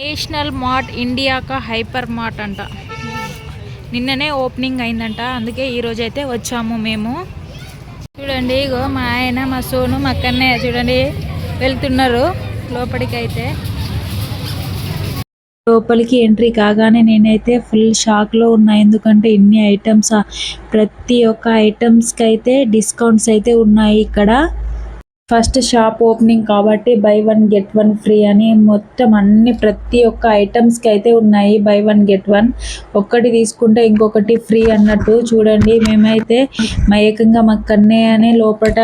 National mart ఇండియాక hyper mart అంట. నిన్ననే ఓపెనింగ్ అయిందంట. అందుకే ఈరోజు అయితే వచ్చాము మేము. చూడండి ఇగో మా ఆయన మా సోను మా కన్నయ్య చూడండి వెళ్తున్నారు లోపలికి అయితే లోపలికి ఎంట్రీ కాగానే నేనైతే ఫుల్ షాక్లో ఉన్నా. ఎందుకంటే ఇన్ని ఐటమ్స్ ప్రతి ఒక్క ఐటమ్స్కి అయితే డిస్కౌంట్స్ అయితే ఉన్నాయి ఇక్కడ. ఫస్ట్ షాప్ ఓపెనింగ్ కాబట్టి buy one get one free అని మొత్తం అన్ని ప్రతి ఒక్క ఐటమ్స్కి అయితే ఉన్నాయి బై వన్ గెట్ వన్. ఒక్కటి తీసుకుంటే ఇంకొకటి ఫ్రీ అన్నట్టు చూడండి. మేమైతే మా ఏకంగా మా కన్నయ్య అనే లోపల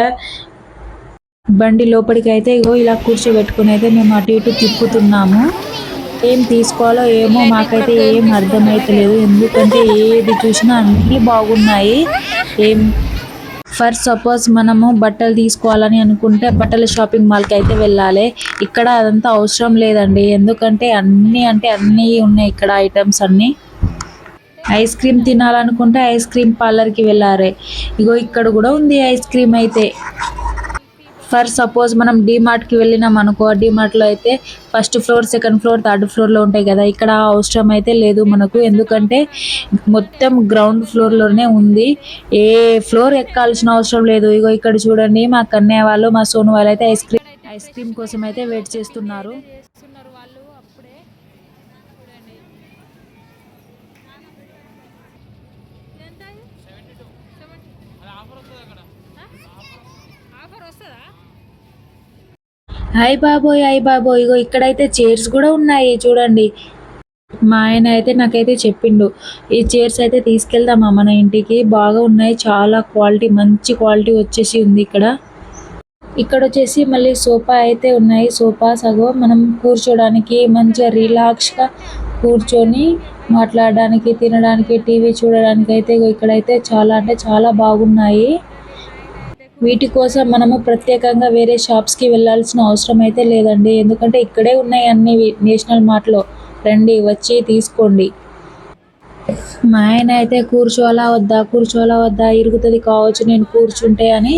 బండి లోపలికి అయితే ఇగో ఇలా కూర్చోబెట్టుకుని అయితే మేము అటు ఇటు తిప్పుతున్నాము. ఏం తీసుకోవాలో ఏమో మాకైతే ఏం అర్థమైతలేదు. ఎందుకంటే ఏది చూసినా అన్నీ బాగున్నాయి. ఏం ఫర్ సపోజ్ మనము బట్టలు తీసుకోవాలని అనుకుంటే బట్టల షాపింగ్ మాల్కి అయితే వెళ్ళాలి. ఇక్కడ అదంతా అవసరం లేదండి. ఎందుకంటే అన్నీ అంటే అన్నీ ఉన్నాయి ఇక్కడ ఐటమ్స్ అన్నీ. ఐస్ క్రీమ్ తినాలనుకుంటే ఐస్ క్రీమ్ పార్లర్కి వెళ్ళారే ఇగో ఇక్కడ కూడా ఉంది ఐస్ క్రీమ్ అయితే. ఫర్ సపోజ్ మనం కి వెళ్ళినాం అనుకో లో అయితే first floor second floor third ఫ్లోర్లో ఉంటాయి కదా. ఇక్కడ అవసరం అయితే లేదు మనకు. ఎందుకంటే మొత్తం గ్రౌండ్ ఫ్లోర్లోనే ఉంది. ఏ ఫ్లోర్ ఎక్కాల్సిన అవసరం లేదు. ఇగో ఇక్కడ చూడండి మా కన్నయ్య వాళ్ళు మా సోను వాళ్ళు అయితే ఐస్ క్రీమ్ ఐస్ క్రీమ్ కోసం అయితే వెయిట్ చేస్తున్నారు. చేస్తున్నారు వాళ్ళు అప్పుడే చూడండి ఎంత ఆఫర్ వస్తుందా? హాయ్ బాబోయ్ హాయ్ బాబోయ్ ఇగో ఇక్కడైతే చైర్స్ కూడా ఉన్నాయి చూడండి. మా ఆయన అయితే నాకైతే చెప్పిండు ఈ చైర్స్ అయితే తీసుకెళ్దామా మన ఇంటికి బాగా ఉన్నాయి చాలా క్వాలిటీ మంచి క్వాలిటీ వచ్చేసి ఉంది ఇక్కడ. ఇక్కడ వచ్చేసి మళ్ళీ సోఫా అయితే ఉన్నాయి సోఫా సగో మనం కూర్చోడానికి మంచిగా రిలాక్స్గా కూర్చొని మాట్లాడడానికి తినడానికి టీవీ చూడడానికి అయితే ఇగో ఇక్కడైతే చాలా అంటే చాలా బాగున్నాయి. వీటి కోసం మనము ప్రత్యేకంగా వేరే షాప్స్కి వెళ్ళాల్సిన అవసరం అయితే లేదండి. ఎందుకంటే ఇక్కడే ఉన్నాయి అన్ని నేషనల్ మార్ట్లో. రండి వచ్చి తీసుకోండి. మా ఆయన అయితే కూర్చోవాలా వద్దా కూర్చోవాలా వద్దా ఇరుగుతుంది కావచ్చు నేను కూర్చుంటే అని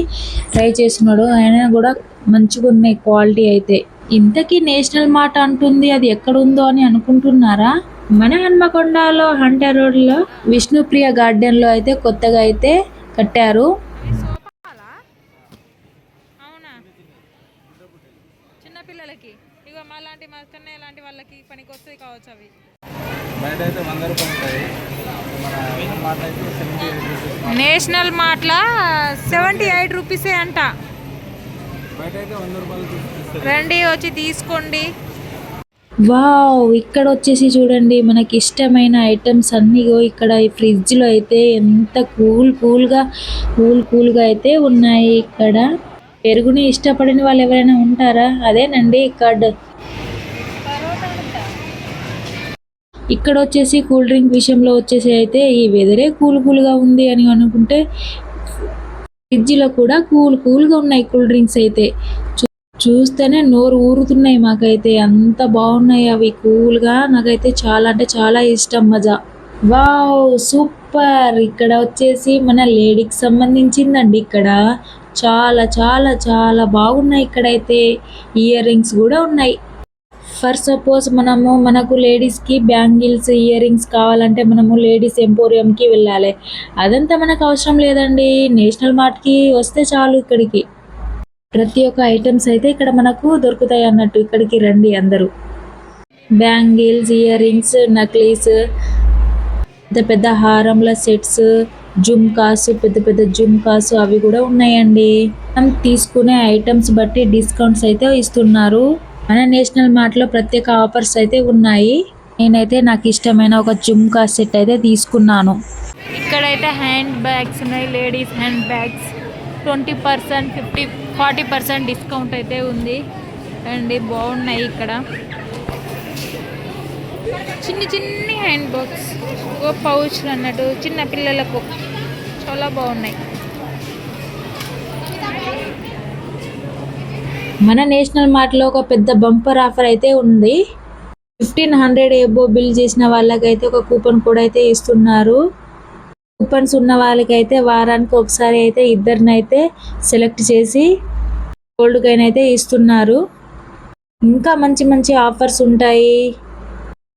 ట్రై చేస్తున్నాడు. ఆయన కూడా మంచిగా ఉన్నాయి క్వాలిటీ అయితే. ఇంతకీ నేషనల్ మార్ట్ అంటుంది అది ఎక్కడ ఉందో అని అనుకుంటున్నారా? మన హన్మకొండలో హంటర్ రోడ్లో విష్ణుప్రియ గార్డెన్లో అయితే కొత్తగా అయితే కట్టారు. చిన్నపిల్లలకి ఇగో మా లాంటి మా కన్నయ్య లాంటి వాళ్ళకి పనికి వస్తుంది కావచ్చు అవి. బయట అయితే వంద రూపాయలు ఉంటాయి. నేషనల్ మార్ట్లా సెవెంటీ ఎయిట్ రూపీసే అంట. బయట అయితే వంద రూపాయలు తీసుకొస్తారు. రండి వచ్చి తీసుకోండి. వావ్ ఇక్కడ వచ్చేసి చూడండి మనకి ఇష్టమైన ఐటమ్స్ అన్నీ ఇక్కడ ఈ ఫ్రిడ్జ్లో అయితే ఎంత కూల్ కూల్గా కూల్ కూల్గా అయితే ఉన్నాయి ఇక్కడ. పెరుగుని ఇష్టపడిన వాళ్ళు ఎవరైనా ఉంటారా? అదేనండి కర్డ్ ఇక్కడ. వచ్చేసి కూల్ డ్రింక్ విషయంలో వచ్చేసి అయితే ఈ వెదరే కూల్ కూల్గా ఉంది అని అనుకుంటే ఫ్రిడ్జ్లో కూడా కూల్ కూల్గా ఉన్నాయి కూల్ డ్రింక్స్ అయితే. చూ- చూస్తేనే నోరు ఊరుతున్నాయి మాకైతే. అంత బాగున్నాయి అవి కూల్గా నాకైతే చాలా అంటే చాలా ఇష్టం మజా. Wow super. ఇక్కడ వచ్చేసి మన లేడీకి సంబంధించిందండి ఇక్కడ. చాలా చాలా చాలా బాగున్నాయి ఇక్కడైతే. ఇయర్ రింగ్స్ కూడా ఉన్నాయి. ఫర్ సపోజ్ మనము మనకు లేడీస్కి బ్యాంగిల్స్ ఇయర్ రింగ్స్ కావాలంటే మనము లేడీస్ ఎంపోరియంకి వెళ్ళాలి. అదంతా మనకు అవసరం లేదండి. నేషనల్ మార్ట్కి వస్తే చాలు ఇక్కడికి. ప్రతి ఒక్క ఐటమ్స్ అయితే ఇక్కడ మనకు దొరుకుతాయి అన్నట్టు. ఇక్కడికి రండి అందరూ. బ్యాంగిల్స్ ఇయర్ రింగ్స్ నక్లీస్ పెద్ద పెద్ద హారంల సెట్స్ జుమ్కాస్ పెద్ద పెద్ద జుమ్కాస్ అవి కూడా ఉన్నాయండి. మనం తీసుకునే ఐటమ్స్ బట్టి డిస్కౌంట్స్ అయితే ఇస్తున్నారు. మన నేషనల్ మార్ట్లో ప్రత్యేక ఆఫర్స్ అయితే ఉన్నాయి. నేనైతే నాకు ఇష్టమైన ఒక జుమ్కా సెట్ అయితే తీసుకున్నాను. ఇక్కడైతే హ్యాండ్ బ్యాగ్స్ ఉన్నాయి ladies hand bags. Twenty percent fifty forty percent discount అయితే ఉంది. అండి బాగున్నాయి ఇక్కడ. చిన్ని చిన్ని హ్యాండ్ బాగ్స్ ఓ పౌచ్లు అన్నట్టు చిన్న పిల్లలకు. చాలా బాగున్నాయి. మన నేషనల్ మార్ట్లో ఒక పెద్ద బంపర్ ఆఫర్ అయితే ఉంది. ఫిఫ్టీన్ హండ్రెడ్ ఎబో బిల్ చేసిన వాళ్ళకైతే ఒక కూపన్ కూడా అయితే ఇస్తున్నారు. కూపన్స్ ఉన్న వాళ్ళకైతే వారానికి ఒకసారి అయితే ఇద్దరిని అయితే సెలెక్ట్ చేసి గోల్డ్ కాయిన్ అయితే ఇస్తున్నారు. ఇంకా మంచి మంచి ఆఫర్స్ ఉంటాయి.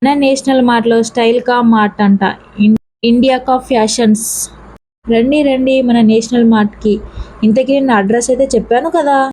నేషనల్ మార్ట్లో స్టైల్ కా మార్ట్ అంట. ఇండియా కా ఫ్యాషన్స్. రండి రండి మన నేషనల్ మార్ట్కి ఇంతకీ నేను అడ్రస్ అయితే చెప్పాను కదా.